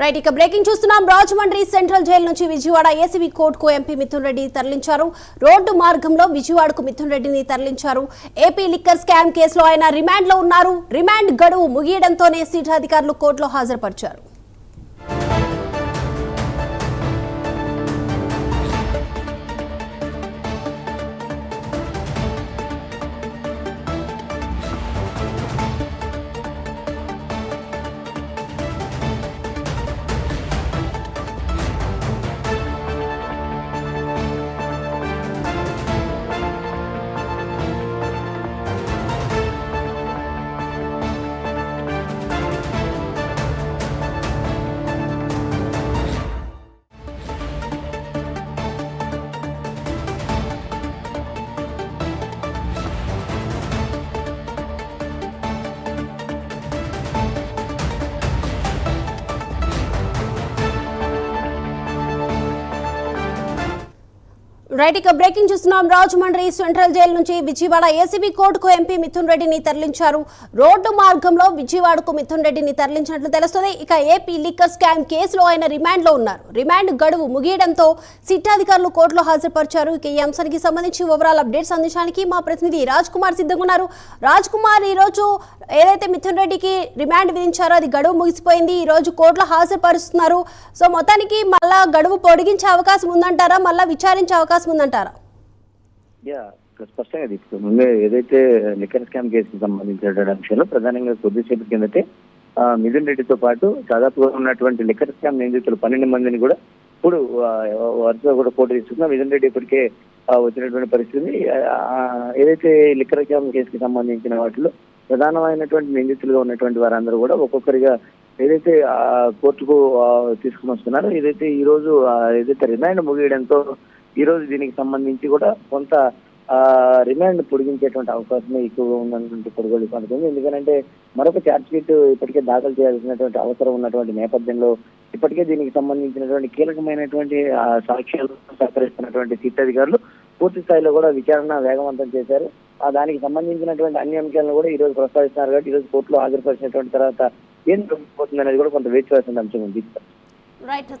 Right ఇక breaking చూస్తున్నాం. Rajahmundry central jail నుంచి విజయవాడ ఏసీబీ కోర్టుకు ఎంపీ మిథున్ రెడ్డి తరలించారు. రోడ్డు మార్గంలో విజయవాడకు మిథున్ రెడ్డిని తరలించారు. ఏపీ లిక్కర్ స్కామ్ కేసులో ఆయన రిమాండ్లో ఉన్నారు. రిమాండ్ గడువు ముగియడంతోనే సిట్ అధికారులు కోర్టులో హాజరుపరిచారు. రైట్ ఇక బ్రేకింగ్ చూస్తున్నాం. రాజమండ్రి సెంట్రల్ జైలు నుంచి విజయవాడ ఏసీబీ కోర్టుకు ఎంపీ మిథున్ రెడ్డిని తరలించారు. రోడ్డు మార్గంలో విజయవాడకు మిథున్ రెడ్డిని తరలించినట్లు తెలుస్తుంది. ఇక ఏపీ లిక్కర్ స్కామ్ కేసులో ఆయన రిమాండ్లో ఉన్నారు. రిమాండ్ గడువు ముగియడంతో సిట్ అధికారులు కోర్టులో హాజరుపరిచారు. ఇక ఈ అంశానికి సంబంధించి వివరాలు అప్డేట్స్ అందించడానికి మా ప్రతినిధి రాజ్ కుమార్ సిద్ధంగా ఉన్నారు. రాజ్ కుమార్ ఈరోజు ఏదైతే మిథున్ రెడ్డికి రిమాండ్ విధించారో అది గడువు ముగిసిపోయింది. ఈ రోజు కోర్టులో హాజరుపరుస్తున్నారు. సో మొత్తానికి మళ్ళా గడువు పొడిగించే అవకాశం ఉందంటారా? మళ్ళా విచారించే అవకాశం ఉందంటారా? స్పష్టంగా తీసుకుంది ముందే ఏదైతే లిక్కర్ స్కామ్ కేసుకి సంబంధించినటువంటి అంశంలో ప్రధానంగా కొద్దిసేపు కిందటే మిథున్ రెడ్డితో పాటు దాదాపుగా ఉన్నటువంటి లిక్కర్ స్కామ్ నిందితులు పన్నెండు మందిని కూడా ఇప్పుడు వరుస వరుసగా కూడా పోటీ తీసుకున్నా మిథున్ రెడ్డి ఇప్పటికే వచ్చినటువంటి పరిస్థితి ఏదైతే లిక్కర్ స్కామ్ కేసుకి సంబంధించిన వాటిలో ప్రధానమైనటువంటి నిందితులుగా ఉన్నటువంటి వారందరూ కూడా ఒక్కొక్కరిగా ఏదైతే కోర్టుకు తీసుకుని వస్తున్నారో ఏదైతే ఈ రోజు ఏదైతే రిమాండ్ ముగియడంతో ఈ రోజు దీనికి సంబంధించి కూడా కొంత ఆ, రిమాండ్ పొడిగించేటువంటి అవకాశమే ఎక్కువగా ఉన్నటువంటి కొడుగోలు పడుతుంది ఎందుకంటే మరొక ఛార్జ్ షీట్ ఇప్పటికే దాఖలు చేయాల్సినటువంటి అవసరం ఉన్నటువంటి నేపథ్యంలో ఇప్పటికే దీనికి సంబంధించినటువంటి కీలకమైనటువంటి సాక్ష్యాలు సహకరిస్తున్నటువంటి సిట్ అధికారులు పూర్తి స్థాయిలో కూడా విచారణ వేగవంతం చేశారు. ఆ దానికి సంబంధించినటువంటి అన్ని అంశాలను కూడా ఈ రోజు ప్రస్తావిస్తున్నారు కాబట్టి ఈ రోజు కోర్టులో హాజరుపరిచినటువంటి తర్వాత ఏం జరగబోతుంది అనేది కూడా కొంత వేచి వేసిన అంశం ఉంది. రైట్